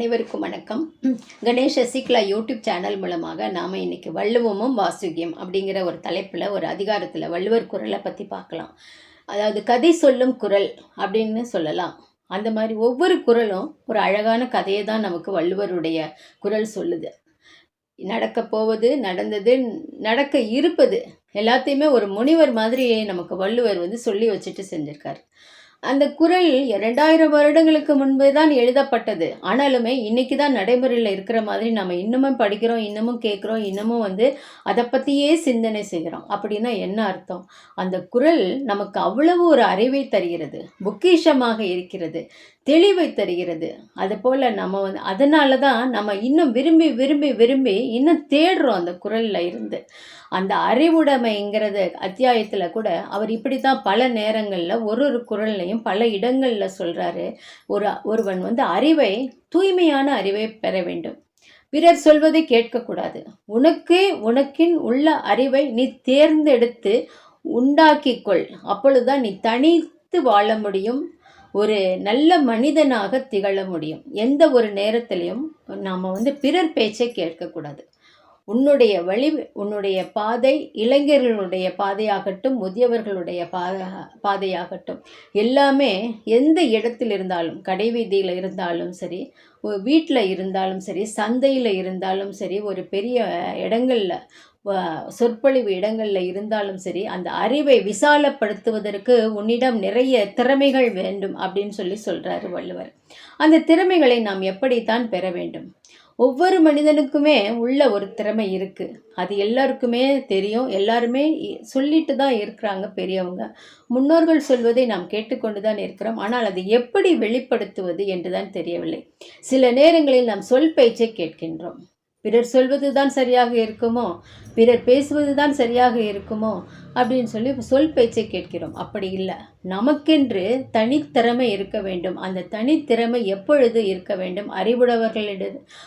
அனைவருக்கும் வணக்கம். Ganesh Sasikala YouTube channel மூலமாக நாம் இன்றைக்கி வள்ளுவமும் வாசுகியம் அப்படிங்கிற ஒரு தலைப்பில் ஒரு அதிகாரத்தில் வள்ளுவர் குரலை பற்றி பார்க்கலாம். அதாவது கதை சொல்லும் குரல் அப்படின்னு சொல்லலாம். அந்த மாதிரி ஒவ்வொரு குரலும் ஒரு அழகான கதையை தான் நமக்கு வள்ளுவருடைய குரல் சொல்லுது. நடக்க போவது நடந்தது நடக்க இருப்பது எல்லாத்தையுமே ஒரு முனிவர் மாதிரி நமக்கு வள்ளுவர் வந்து சொல்லி வச்சுட்டு செஞ்சிருக்காரு. அந்த குரல் இரண்டாயிரம் வருடங்களுக்கு முன்பு தான் எழுதப்பட்டது. ஆனாலுமே இன்னைக்கு தான் நடைமுறையில் இருக்கிற மாதிரி நம்ம இன்னமும் படிக்கிறோம் இன்னமும் கேட்குறோம் இன்னமும் வந்து அதை பற்றியே சிந்தனை செய்கிறோம். அப்படின்னா என்ன அர்த்தம்? அந்த குரல் நமக்கு அவ்வளவு ஒரு அறிவை தருகிறது பொக்கிஷமாக இருக்கிறது. தெளிவை தருகிறது. அதுபோல் நம்ம வந்து அதனால தான் நம்ம இன்னும் விரும்பி விரும்பி விரும்பி இன்னும் தேடுறோம் அந்த குரலில் இருந்து. அந்த அறிவுடைமைங்கிறது அத்தியாயத்தில் கூட அவர் இப்படி தான் பல நேரங்களில் ஒரு ஒரு குரல்லையும் பல இடங்களில் சொல்கிறாரு ஒரு ஒருவன் வந்து அறிவை தூய்மையான அறிவை பெற வேண்டும். பிறர் சொல்வதை கேட்கக்கூடாது. உனக்கே உனக்கின் உள்ள அறிவை நீ தேர்ந்தெடுத்து உண்டாக்கிக்கொள். அப்பொழுதுதான் நீ தனித்து வாழ முடியும். ஒரு நல்ல மனிதனாக திகழ முடியும். எந்த ஒரு நேரத்திலையும் நாம் வந்து பிறர் பேச்சை கேட்கக்கூடாது. உன்னுடைய வழி உன்னுடைய பாதை இளைஞர்களுடைய பாதையாகட்டும் முதியவர்களுடைய பாத பாதையாகட்டும் எல்லாமே எந்த இடத்தில் இருந்தாலும் கடை வீதியில் இருந்தாலும் சரி வீட்டில் இருந்தாலும் சரி சந்தையில் இருந்தாலும் சரி ஒரு பெரிய இடங்களில் சொற்பொழிவு இடங்களில் இருந்தாலும் சரி அந்த அறிவை விசாலப்படுத்துவதற்கு உன்னிடம் நிறைய திறமைகள் வேண்டும் அப்படின்னு சொல்லி சொல்கிறாரு வள்ளுவர். அந்த திறமைகளை நாம் எப்படித்தான் பெற வேண்டும்? ஒவ்வொரு மனிதனுக்குமே உள்ள ஒரு திறமை இருக்குது அது எல்லாருக்குமே தெரியும். எல்லாருமே சொல்லிட்டு தான் இருக்கிறாங்க பெரியவங்க. முன்னோர்கள் சொல்வதை நாம் கேட்டுக்கொண்டு தான் இருக்கிறோம். ஆனால் அதை எப்படி வெளிப்படுத்துவது என்று தான் தெரியவில்லை. சில நேரங்களில் நாம் சொல் பேச்சை கேட்கின்றோம். பிறர் சொல்வது தான் சரியாக இருக்குமோ? பிறர் பேசுவது தான் சரியாக இருக்குமோ? அப்படின்னு சொல்லி சொல் பேச்சை கேட்கிறோம். அப்படி இல்லை. நமக்கென்று தனித்திறமை இருக்க வேண்டும். அந்த தனித்திறமை எப்பொழுது இருக்க வேண்டும்? அறிவுடையவர்களிட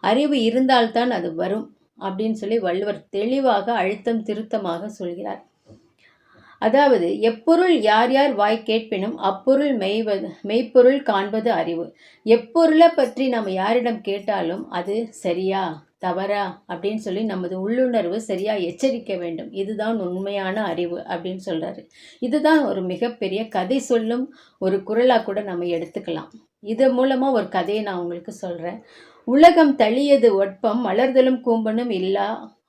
அறிவு இருந்தால்தான் அது வரும் அப்படின்னு சொல்லி வள்ளுவர் தெளிவாக அழுத்தம் திருத்தமாக சொல்கிறார். அதாவது எப்பொருள் யார் யார் வாய் கேட்பினும் அப்பொருள் மெய்வது மெய்ப்பொருள் காண்பது அறிவு. எப்பொருளை பற்றி நம்ம யாரிடம் கேட்டாலும் அது சரியா? தவறா அப்படின்னு சொல்லி நமது உள்ளுணர்வு சரியாக எச்சரிக்க வேண்டும். இதுதான் உண்மையான அறிவு அப்படின்னு சொல்கிறாரு இதுதான் ஒரு மிகப்பெரிய கதை சொல்லும் ஒரு குரலாக கூட நம்ம எடுத்துக்கலாம். இது மூலமாக ஒரு கதையை நான் உங்களுக்கு சொல்கிறேன் உலகம் தழியது ஒட்பம் மலர்தலும் கூம்பனும் இல்லா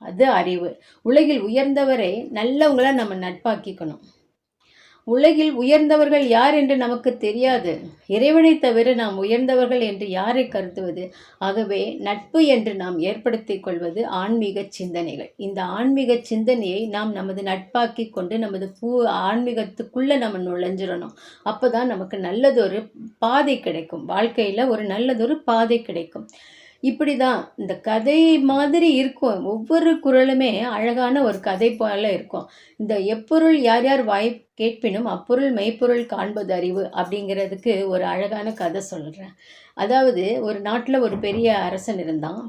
அது அறிவு. உலகில் உயர்ந்தவரை நல்லவங்கள நம்ம நட்பாக்கிக்கணும். உலகில் உயர்ந்தவர்கள் யார் என்று நமக்கு தெரியாது. இறைவனை தவிர நாம் உயர்ந்தவர்கள் என்று யாரை கருதுவது? ஆகவே நட்பு என்று நாம் ஏற்படுத்திக் கொள்வது ஆன்மீக சிந்தனைகள். இந்த ஆன்மீக சிந்தனையை நாம் நமது நட்பாக்கி கொண்டு நமது பூ ஆன்மீகத்துக்குள்ளே நம்ம நுழைஞ்சிடணும். அப்போ தான் நமக்கு நல்லதொரு பாதை கிடைக்கும். வாழ்க்கையில் ஒரு நல்லதொரு பாதை கிடைக்கும். இப்படி தான் இந்த கதை மாதிரி இருக்கும். ஒவ்வொரு குரலுமே அழகான ஒரு கதை போல இருக்கும். இந்த எப்பொருள் யார் யார் வாய் கேட்பினும் அப்பொருள் மெய்ப்பொருள் காண்பது அறிவு அப்படிங்கிறதுக்கு ஒரு அழகான கதை சொல்கிறேன் அதாவது ஒரு நாட்டில் ஒரு பெரிய அரசன் இருந்தான்.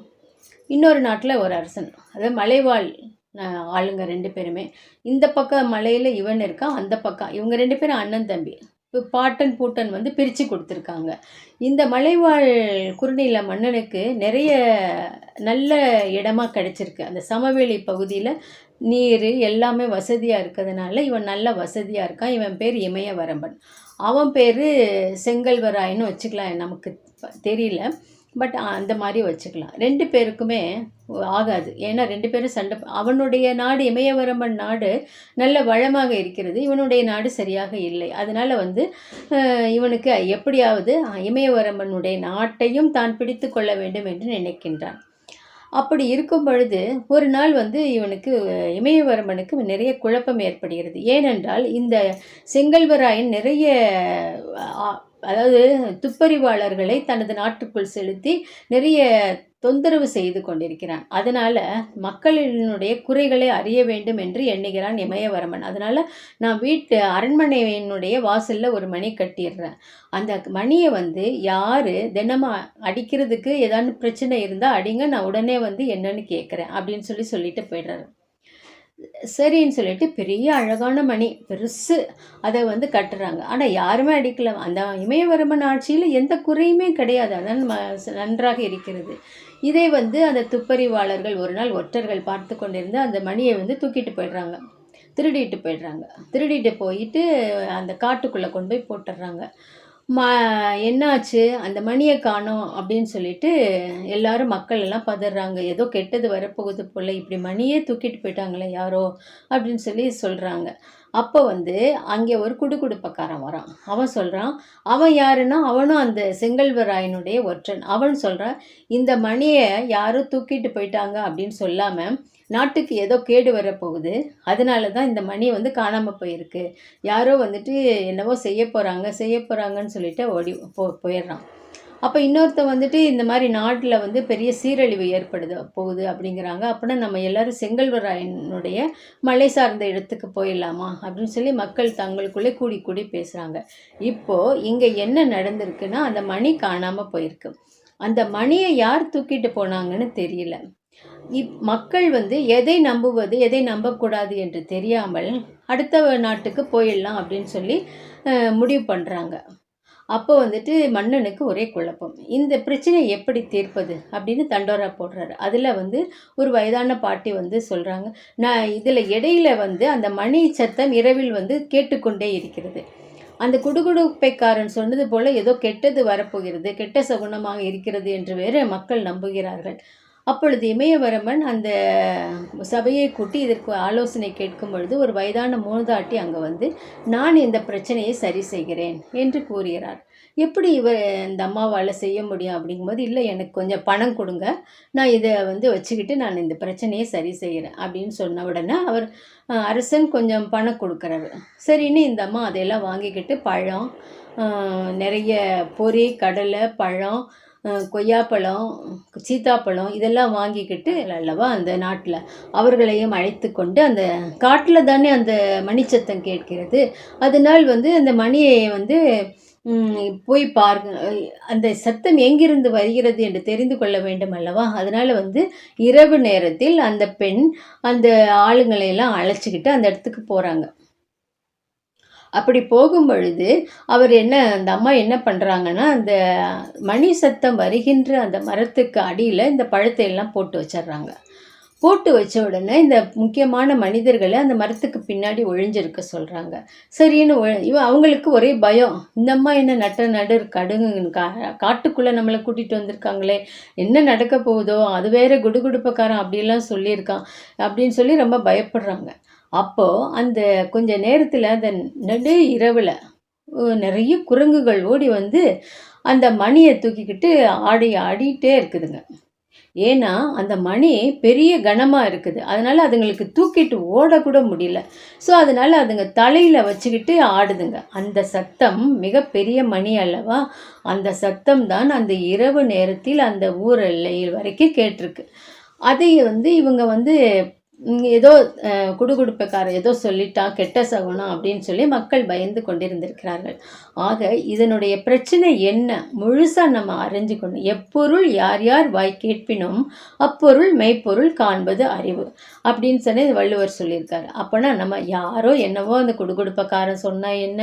இன்னொரு நாட்டில் ஒரு அரசன். அதாவது மலைவாழ் ஆளுங்க ரெண்டு பேருமே. இந்த பக்கம் மலையில் இவன் இருக்கான் அந்த பக்கம் இவங்க ரெண்டு பேரும் அண்ணன் தம்பி. பாட்டன் பூட்டன் வந்து பிரித்து கொடுத்துருக்காங்க. இந்த மலைவாழ் குறுநில மன்னனுக்கு நிறைய நல்ல இடமா கிடச்சிருக்கு. அந்த சமவெளி பகுதியில் நீர் எல்லாமே வசதியாக இருக்கிறதுனால இவன் நல்ல வசதியாக இருக்கான். இவன் பேர் இமயவரம்பன். அவன் பேர் செங்கல்வராயன்னு வச்சுக்கலாம் நமக்கு தெரியல. பட் அந்த மாதிரி வச்சுக்கலாம். ரெண்டு பேருக்குமே ஆகாது. ஏன்னா ரெண்டு பேரும் சண்டை அவனுடைய நாடு இமயவரம்பன் நாடு நல்ல வளமாக இருக்கிறது. இவனுடைய நாடு சரியாக இல்லை. அதனால் வந்து இவனுக்கு எப்படியாவது இமயவரம்பனுடைய நாட்டையும் தான் பிடித்து கொள்ள வேண்டும் என்று நினைக்கின்றான். அப்படி இருக்கும் பொழுது ஒரு நாள் வந்து இவனுக்கு இமயவரம்பனுக்கு நிறைய குழப்பம் ஏற்படுகிறது. ஏனென்றால் இந்த செங்கல்வராயன் நிறைய அதாவது துப்பறிவாளர்களை தனது நாட்டுக்குள் செலுத்தி நிறைய தொந்தரவு செய்து கொண்டிருக்கிறான். அதனால் மக்களினுடைய குறைகளை அறிய வேண்டும் என்று எண்ணுகிறான் இமயவரமன். அதனால் நான் வீட்டு அரண்மனையினுடைய வாசலில் ஒரு மணி கட்டிடுறேன். அந்த மணியை வந்து யார் தினமும் அடிக்கிறதுக்கு ஏதாவது பிரச்சனை இருந்தால் அடிங்க நான் உடனே வந்து என்னன்னு கேட்குறேன் அப்படின்னு சொல்லி சொல்லிட்டு போயிடுறாரு. சரின்னு சொல்லிட்டு பெரிய அழகான மணி பெருசு அதை வந்து கட்டுறாங்க. ஆனால் யாருமே அடிக்கல. அந்த இமயவரமன் ஆட்சியில் எந்த குறையுமே கிடையாது. அதான் ம- நன்றாக இருக்கிறது. இதை வந்து அந்த துப்பறிவாளர்கள் ஒரு நாள் ஒற்றர்கள் பார்த்து கொண்டிருந்து அந்த மணியை வந்து தூக்கிட்டு போயிடுறாங்க. திருடிட்டு போயிடுறாங்க. திருடிட்டு போயிட்டு அந்த காட்டுக்குள்ளே கொண்டு போய் போட்டுடுறாங்க. ம என்னாச்சு? அந்த மணியை காணோம் அப்படின்னு சொல்லிட்டு எல்லாரும் மக்கள் எல்லாம் பதறாங்க. ஏதோ கெட்டது வரப்போகுது போல் இப்படி மணியே தூக்கிட்டு போயிட்டாங்களே யாரோ அப்படின்னு சொல்லி சொல்கிறாங்க அப்போ வந்து அங்கே ஒரு குடுகுடுப்பக்காரன் வரான். அவன் சொல்கிறான் அவன் யாருன்னா அவனும் அந்த செங்கல்வராயனுடைய ஒற்றன். அவன் சொல்கிறான் இந்த மணியை யாரும் தூக்கிட்டு போயிட்டாங்க அப்படின்னு சொல்லாமல் நாட்டுக்கு ஏதோ கேடு வரப்போகுது. அதனால தான் இந்த மணி வந்து காணாமல் போயிருக்கு. யாரோ வந்துட்டு என்னவோ செய்ய போகிறாங்க செய்ய போகிறாங்கன்னு சொல்லிட்டு ஓடி போ போயிடுறான். அப்போ இன்னொருத்த வந்துட்டு இந்த மாதிரி நாட்டில் வந்து பெரிய சீரழிவு ஏற்படுது போகுது அப்படிங்கிறாங்க. அப்படின்னா நம்ம எல்லாரும் செங்கல்வராயனுடைய மலை சார்ந்த இடத்துக்கு போயிடலாமா அப்படின்னு சொல்லி மக்கள் தங்களுக்குள்ளே கூடி கூடி பேசுகிறாங்க இப்போது இங்கே என்ன நடந்திருக்குன்னா அந்த மணி காணாமல் போயிருக்கு. அந்த மணியை யார் தூக்கிட்டு போனாங்கன்னு தெரியல. இப் மக்கள் வந்து எதை நம்புவது எதை நம்பக்கூடாது என்று தெரியாமல் அடுத்த நாட்டுக்கு போயிடலாம் அப்படின்னு சொல்லி முடிவு பண்ணுறாங்க அப்போ வந்துட்டு மன்னனுக்கு ஒரே குழப்பம். இந்த பிரச்சனையை எப்படி தீர்ப்பது? அப்படின்னு தண்டோரா போடுறாரு. அதில் வந்து ஒரு வயதான பாட்டி வந்து சொல்கிறாங்க நான் இதில் இடையில வந்து அந்த மணி சத்தம் இரவில் வந்து கேட்டுக்கொண்டே இருக்கிறது. அந்த குடுகுடுப்பைக்காரன் சொன்னது போல் ஏதோ கெட்டது வரப்போகிறது கெட்ட சகுனமாக இருக்கிறது என்று வேறு மக்கள் நம்புகிறார்கள். அப்பொழுது இமயவரமன் அந்த சபையை கூட்டி இதற்கு ஆலோசனை கேட்கும் பொழுது ஒரு வயதான மூதாட்டி அங்கே வந்து நான் இந்த பிரச்சனையை சரி செய்கிறேன் என்று கூறுகிறார். எப்படி இவர் இந்த அம்மாவால் செய்ய முடியும்? அப்படிங்கும்போது இல்லை எனக்கு கொஞ்சம் பணம் கொடுங்க. நான் இதை வந்து வச்சுக்கிட்டு நான் இந்த பிரச்சனையை சரி செய்கிறேன் அப்படின்னு சொன்ன உடனே அவர் அரசன் கொஞ்சம் பணம் கொடுக்குறாரு. சரின்னு இந்த அம்மா அதையெல்லாம் வாங்கிக்கிட்டு பழம் நிறைய பொரி கடலை பழம் கொய்யாப்பழம் சீத்தாப்பழம் இதெல்லாம் வாங்கிக்கிட்டு அல்லவா அந்த நாட்டில் அவர்களையும் அழைத்து கொண்டு அந்த காட்டில் தானே அந்த மணிச்சத்தம் கேட்கிறது. அதனால் வந்து அந்த மணியை வந்து போய் பார்க்க அந்த சத்தம் எங்கிருந்து வருகிறது என்று தெரிந்து கொள்ள வேண்டும் அல்லவா? அதனால் வந்து இரவு நேரத்தில் அந்த பெண் அந்த ஆளுங்களை எல்லாம் அழைச்சிக்கிட்டு அந்த இடத்துக்கு போகிறாங்க அப்படி போகும் பொழுது அவர் என்ன அந்த அம்மா என்ன பண்ணுறாங்கன்னா அந்த மணி சத்தம் வருகின்ற அந்த மரத்துக்கு அடியில் இந்த பழத்தை எல்லாம் போட்டு வச்சிடுறாங்க. போட்டு வச்ச உடனே இந்த முக்கியமான மனிதர்களை அந்த மரத்துக்கு பின்னாடி ஒழிஞ்சிருக்க சொல்கிறாங்க சரின்னு இவ அவங்களுக்கு ஒரே பயம். இந்த அம்மா என்ன நட்ட நடு கடுங்கு கா காட்டுக்குள்ளே நம்மளை கூட்டிகிட்டு வந்திருக்காங்களே என்ன நடக்க போகுதோ அது வேற குடுகுடுப்பக்காரன் அப்படிலாம் சொல்லியிருக்கான் அப்படின்னு சொல்லி ரொம்ப பயப்படுறாங்க. அப்போது அந்த கொஞ்ச நேரத்தில் அந்த நடு இரவில் நிறைய குரங்குகள் ஓடி வந்து அந்த மணியை தூக்கிக்கிட்டு ஆடி ஆடிட்டே இருக்குதுங்க. ஏன்னா அந்த மணி பெரிய கனமாக இருக்குது. அதனால் அதுங்களுக்கு தூக்கிட்டு ஓடக்கூட முடியல. ஸோ அதனால் அதுங்க தலையில் வச்சுக்கிட்டு ஆடுதுங்க. அந்த சத்தம் மிகப்பெரிய மணி அல்லவா? அந்த சத்தம் தான் அந்த இரவு நேரத்தில் அந்த ஊர் எல்லையில் வரைக்கும் கேட்டிருக்கு. அதை வந்து இவங்க வந்து ஏதோ அஹ், ஏதோ சொல்லிட்டான் கெட்ட சகுனம் அப்படின்னு சொல்லி மக்கள் பயந்து கொண்டிருந்திருக்கிறார்கள். ஆக இதனுடைய பிரச்சனை என்ன? முழுசாக நம்ம அறிஞ்சுக்கணும். எப்பொருள் யார் யார் வாய் கேட்பினும் அப்பொருள் மெய்ப்பொருள் காண்பது அறிவு. அப்படின்னு சொல்லி வள்ளுவர் சொல்லியிருக்காரு. அப்போனா நம்ம யாரோ என்னவோ அந்த குடுகுடுப்பக்காரன் சொன்னால் என்ன?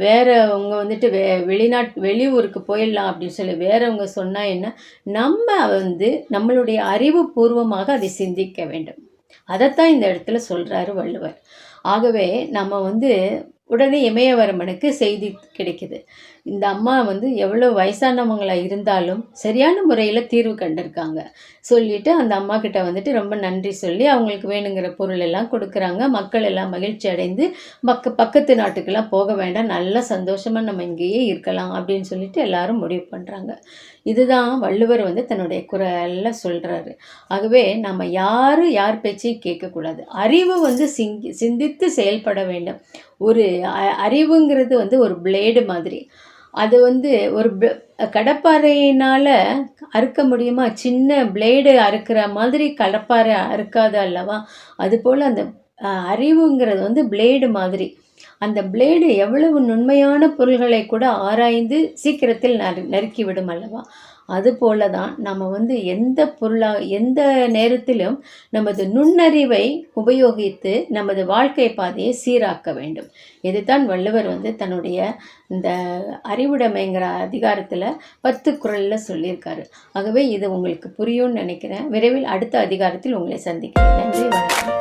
வேறவங்க வந்துட்டு வெ வெளிநாட் வெளியூருக்கு போயிடலாம் அப்படின்னு சொல்லி வேறவங்க சொன்னால் என்ன? நம்ம வந்து நம்மளுடைய அறிவுபூர்வமாக அதை சிந்திக்க வேண்டும். அதைத்தான் இந்த இடத்துல சொல்கிறாரு வள்ளுவர். ஆகவே நம்ம வந்து உடனே இமயவரமனுக்கு செய்தி கிடைக்குது. இந்த அம்மா வந்து எவ்வளோ வயசானவங்களாக இருந்தாலும் சரியான முறையில் தீர்வு கண்டிருக்காங்க. சொல்லிட்டு அந்த அம்மா கிட்ட வந்துட்டு ரொம்ப நன்றி சொல்லி அவங்களுக்கு வேணுங்கிற பொருள் எல்லாம் கொடுக்குறாங்க. மக்கள் எல்லாம் மகிழ்ச்சி அடைந்து பக்க பக்கத்து நாட்டுக்கெல்லாம் போக வேண்டாம். நல்ல சந்தோஷமாக நம்ம இங்கேயே இருக்கலாம் அப்படின்னு சொல்லிட்டு எல்லாரும் முடிவு பண்ணுறாங்க இதுதான் வள்ளுவர் வந்து தன்னுடைய குரல்ல சொல்கிறாரு ஆகவே நம்ம யாரும் யார் பேச்சையும் கேட்கக்கூடாது. அறிவு வந்து சிங்கி சிந்தித்து செயல்பட வேண்டும். ஒரு அ- அறிவுங்கிறது வந்து ஒரு பிளேடு மாதிரி. அது வந்து ஒரு கடப்பாறையினால் அறுக்க முடியுமா? சின்ன பிளேடு அறுக்கிற மாதிரி கடப்பாறை அறுக்காது அல்லவா? அதுபோல் அந்த அறிவுங்கிறது வந்து பிளேடு மாதிரி. அந்த பிளேடு எவ்வளவு நுண்மையான பொருள்களை கூட ஆராய்ந்து சீக்கிரத்தில் நறு நறுக்கிவிடும் அல்லவா? அதுபோல தான் நம்ம வந்து எந்த பொருளாக எந்த நேரத்திலும் நமது நுண்ணறிவை உபயோகித்து நமது வாழ்க்கை பாதையை சீராக்க வேண்டும். இதுதான் வள்ளுவர் வந்து தன்னுடைய இந்த அறிவுடைமைங்கிற அதிகாரத்தில் பத்து குறளில் சொல்லியிருக்காரு. ஆகவே இது உங்களுக்கு புரியும்னு நினைக்கிறேன். விரைவில் அடுத்த அதிகாரத்தில் உங்களை சந்திக்கிறேன். நன்றி வணக்கம்.